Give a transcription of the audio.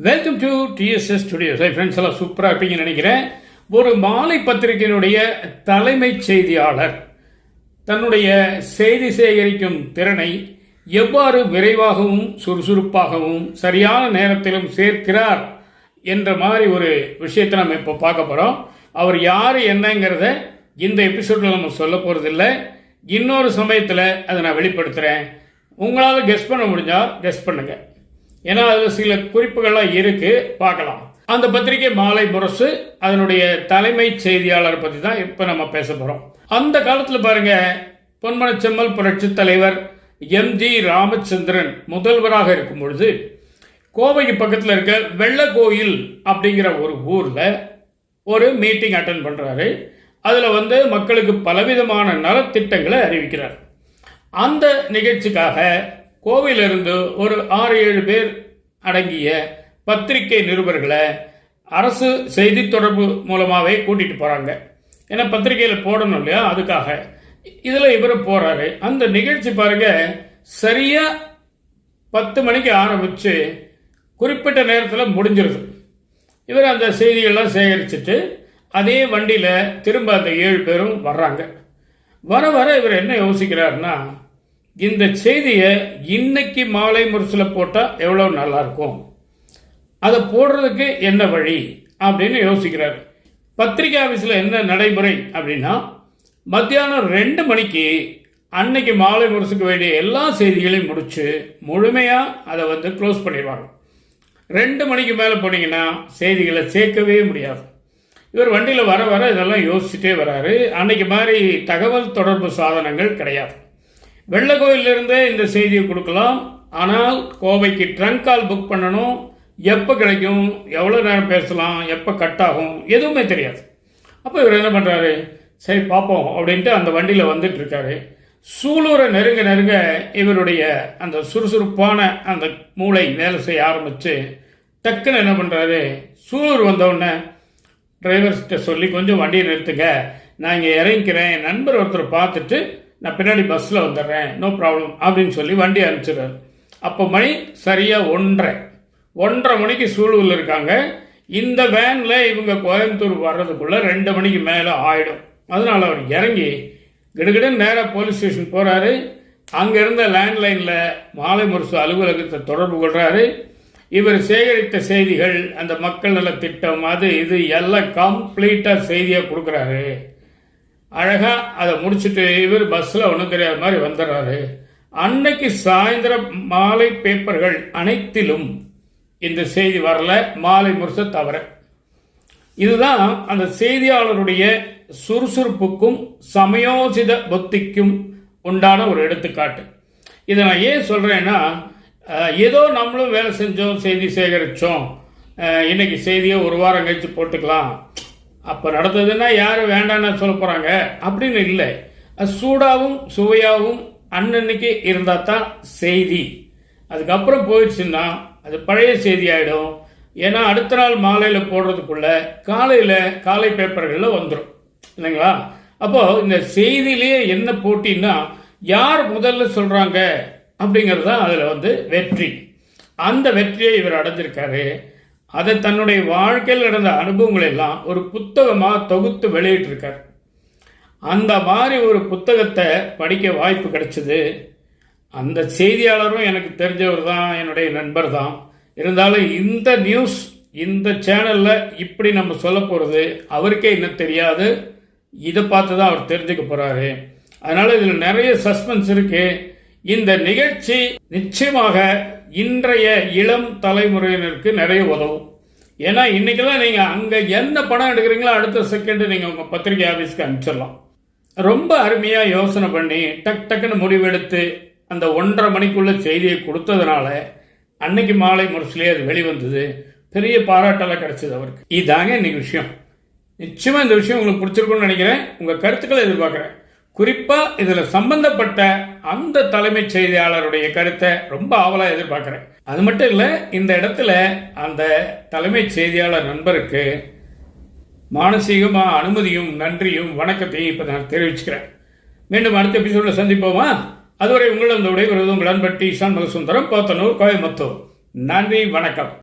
Welcome to TSS studios hi friends எல்லாம் சூப்பராக இருப்பீங்கன்னு நினைக்கிறேன். ஒரு மாலை பத்திரிகையினுடைய தலைமைச் செய்தியாளர் தன்னுடைய செய்தி சேகரிக்கும் திறனை எவ்வாறு விரைவாகவும் சுறுசுறுப்பாகவும் சரியான நேரத்திலும் சேர்க்கிறார் என்ற மாதிரி ஒரு விஷயத்தை நம்ம இப்போ பார்க்க போகிறோம் அவர் யார் என்னங்கிறத இந்த எபிசோடில் நம்ம சொல்ல போகிறதில்ல இன்னொரு சமயத்தில் அதை நான் வெளிப்படுத்துகிறேன் உங்களால் கெஸ் பண்ண முடிஞ்சால் கெஸ் பண்ணுங்கள் ஏன்னா அதில் சில குறிப்புகள்லாம் இருக்கு. பார்க்கலாம். அந்த பத்திரிகை மாலை முரசு அதனுடைய தலைமை செய்தியாளர் பற்றி தான் இப்போ நம்ம பேச போகிறோம் அந்த காலத்தில் பாருங்க பொன்மனச்செம்மல் புரட்சி தலைவர் எம் ஜி ராமச்சந்திரன் முதல்வராக இருக்கும் பொழுது கோவைக்கு பக்கத்தில் இருக்க வெள்ளக்கோயில் அப்படிங்கிற ஒரு ஊரில் ஒரு மீட்டிங் அட்டன் பண்ணுறாரு அதில் வந்து மக்களுக்கு பலவிதமான நலத்திட்டங்களை அறிவிக்கிறார். அந்த நிகழ்ச்சிக்காக கோவையிலிருந்து ஒரு ஆறு ஏழு பேர் அடங்கிய பத்திரிகை நிருபர்களை அரசு செய்தி தொடர்பு மூலமாகவே கூட்டிட்டு போகிறாங்க ஏன்னா பத்திரிகையில் போடணும் இல்லையா? அதுக்காக. இதில் இவர் போகிறாரு அந்த நிகழ்ச்சி பாருங்க சரியாக பத்து மணிக்கு ஆரம்பித்து குறிப்பிட்ட நேரத்தில் முடிஞ்சிருது. இவர் அந்த செய்திகள்லாம் சேகரிச்சுட்டு அதே வண்டியில் திரும்ப அந்த ஏழு பேரும் வர்றாங்க. வர வர இவர் என்ன யோசிக்கிறாருன்னா இந்த செய்தியை இன்னைக்கு மாலை முரசில் போட்டால் எவ்வளோ நல்லாயிருக்கும்? அதை போடுறதுக்கு என்ன வழி? அப்படின்னு யோசிக்கிறார். பத்திரிகை ஆஃபீஸில் என்ன நடைமுறை அப்படின்னா மத்தியானம் ரெண்டு மணிக்கு அன்னைக்கு மாலை முரசுக்கு வேண்டிய எல்லா செய்திகளையும் முடித்து முழுமையாக அதை வந்து க்ளோஸ் பண்ணிடுவாங்க. ரெண்டு மணிக்கு மேலே போனீங்கன்னா செய்திகளை சேர்க்கவே முடியாது. இவர் வண்டியில் வர வர இதெல்லாம் யோசிச்சுட்டே வராரு. அன்னைக்கு மாதிரி தகவல் தொடர்பு சாதனங்கள் கிடையாது. வெள்ளக்கோயிலிருந்து இந்த செய்தியை கொடுக்கலாம். ஆனால் கோவைக்கு ட்ரங்க் கால் புக் பண்ணணும். எப்போ கிடைக்கும்? எவ்வளோ நேரம் பேசலாம்? எப்போ கட் ஆகும்? எதுவுமே தெரியாது. அப்போ இவர் என்ன பண்ணுறாரு சரி பார்ப்போம் அப்படின்ட்டு அந்த வண்டியில் வந்துட்டு இருக்காரு சூலூரை நெருங்க நெருங்க இவருடைய அந்த சுறுசுறுப்பான அந்த மூளை வேலை செய்ய ஆரம்பித்து டக்குன்னு என்ன பண்ணுறாரு சூலூர் வந்தவுடனே டிரைவர்ஸ்கிட்ட சொல்லி கொஞ்சம் வண்டியை நிறுத்துங்க. நான் இங்கே இறங்கிக்கிறேன். என் நண்பர் ஒருத்தர் பார்த்துட்டு நான் பின்னாடி பஸ்ஸில் வந்துடுறேன். நோ ப்ராப்ளம் அப்படின்னு சொல்லி வண்டி அனுப்பிச்சிடுறாரு. அப்போ மணி சரியாக ஒன்றரை. ஒன்றரை மணிக்கு சூழலில் இருக்காங்க. இந்த வேனில் இவங்க கோயம்புத்தூர் வர்றதுக்குள்ளே ரெண்டு மணிக்கு மேலே ஆயிடும். அதனால் அவர் இறங்கி கிடுகிடன் நேராக போலீஸ் ஸ்டேஷன் போகிறாரு அங்கே இருந்த லேண்ட்லைனில் மாலை முரசு அலுவலகத்தை தொடர்பு கொள்கிறாரு இவர் சேகரித்த செய்திகள் அந்த மக்கள் நல திட்டம் அது இது எல்லாம் கம்ப்ளீட்டாக செய்தியாக கொடுக்குறாரு. அழகாக அதை முடிச்சுட்டு இவர் பஸ்ஸில் ஒன்றும் தெரியாத மாதிரி வந்துடுறாரு. அன்னைக்கு சாயந்தரம் மாலை பேப்பர்கள் அனைத்திலும் இந்த செய்தி வரல. மாலை முரச தவிர இதுதான் அந்த செய்தியாளருடைய சுறுசுறுப்புக்கும் சமயோசித புத்திக்கும் உண்டான ஒரு எடுத்துக்காட்டு. இதை நான் ஏன் சொல்கிறேன்னா ஏதோ நம்மளும் வேலை செஞ்சோம் செய்தி சேகரித்தோம் இன்னைக்கு செய்தியை ஒரு வாரம் கழிச்சு போட்டுக்கலாம். அப்போ நடந்ததுன்னா யாரும் வேண்டாம்னு சொல்ல போகிறாங்க அப்படின்னு இல்லை. அது சூடாகவும் சுவையாகவும் அன்னன்னைக்கு இருந்தால் தான் செய்தி. அதுக்கப்புறம் போயிடுச்சுன்னா அது பழைய செய்தி ஆகிடும் ஏன்னா அடுத்த நாள் மாலையில் போடுறதுக்குள்ள காலையில் காலை பேப்பர்களில் வந்துடும் இல்லைங்களா? அப்போ இந்த செய்தியிலேயே என்ன போட்டின்னா யார் முதல்ல சொல்கிறாங்க அப்படிங்கிறது தான் அதில் வந்து வெற்றி. அந்த வெற்றியை இவர் அடைஞ்சிருக்காரு. அதை தன்னுடைய வாழ்க்கையில் நடந்த அனுபவங்கள் எல்லாம் ஒரு புத்தகமாக தொகுத்து வெளியிட்டிருக்கார். அந்த மாதிரி ஒரு புத்தகத்தை படிக்க வாய்ப்பு கிடைச்சது. அந்த செய்தியாளரும் எனக்கு தெரிஞ்சவர் தான் என்னுடைய நண்பர் தான். இருந்தாலும் இந்த நியூஸ் இந்த சேனலில் இப்படி நம்ம சொல்ல போகிறது அவருக்கே இன்னும் தெரியாது. இதை பார்த்து தான் அவர் தெரிஞ்சுக்க போகிறாரு அதனால் இதில் நிறைய சஸ்பென்ஸ் இருக்குது இந்த நிகழ்ச்சி நிச்சயமாக இன்றைய இளம் தலைமுறையினருக்கு நிறைய உதவும். ஏன்னா இன்னைக்கெல்லாம் நீங்கள் அங்கே என்ன படம் எடுக்கிறீங்களோ அடுத்த செகண்ட் நீங்கள் உங்கள் பத்திரிகை ஆஃபீஸ்க்கு அனுப்பிச்சிடலாம். ரொம்ப அருமையாக யோசனை பண்ணி டக் டக்குன்னு முடிவெடுத்து அந்த ஒன்றரை மணிக்குள்ள செய்தியை கொடுத்ததுனால அன்னைக்கு மாலை முரசுலேயே அது வெளிவந்தது. பெரிய பாராட்டெல்லாம் கிடைச்சது அவருக்கு. இதாங்க இன்னைக்கு விஷயம். நிச்சயமாக இந்த விஷயம் உங்களுக்கு பிடிச்சிருக்கும்னு நினைக்கிறேன். உங்கள் கருத்துக்களை எதிர்பார்க்குறேன். குறிப்பா இதுல சம்பந்தப்பட்ட அந்த தலைமைச் செய்தியாளருடைய கருத்தை ரொம்ப ஆவலா எதிர்பார்க்கிறேன். அது மட்டும் இல்ல இந்த இடத்துல அந்த தலைமைச் செய்தியாளர் நண்பருக்கு மானசீகமா அனுமதியும் நன்றியும் வணக்கத்தையும் இப்ப நான் தெரிவிச்சுக்கிறேன். மீண்டும் அடுத்த எபிசோட்ல சந்திப்போமா? அதுவரை உங்களிடம் இந்த விடைபெறுவது உங்கள் அன்பட்டி ஈசான் மகசுந்தரம் போத்தனூர் கோயம்புத்தூர். நன்றி வணக்கம்.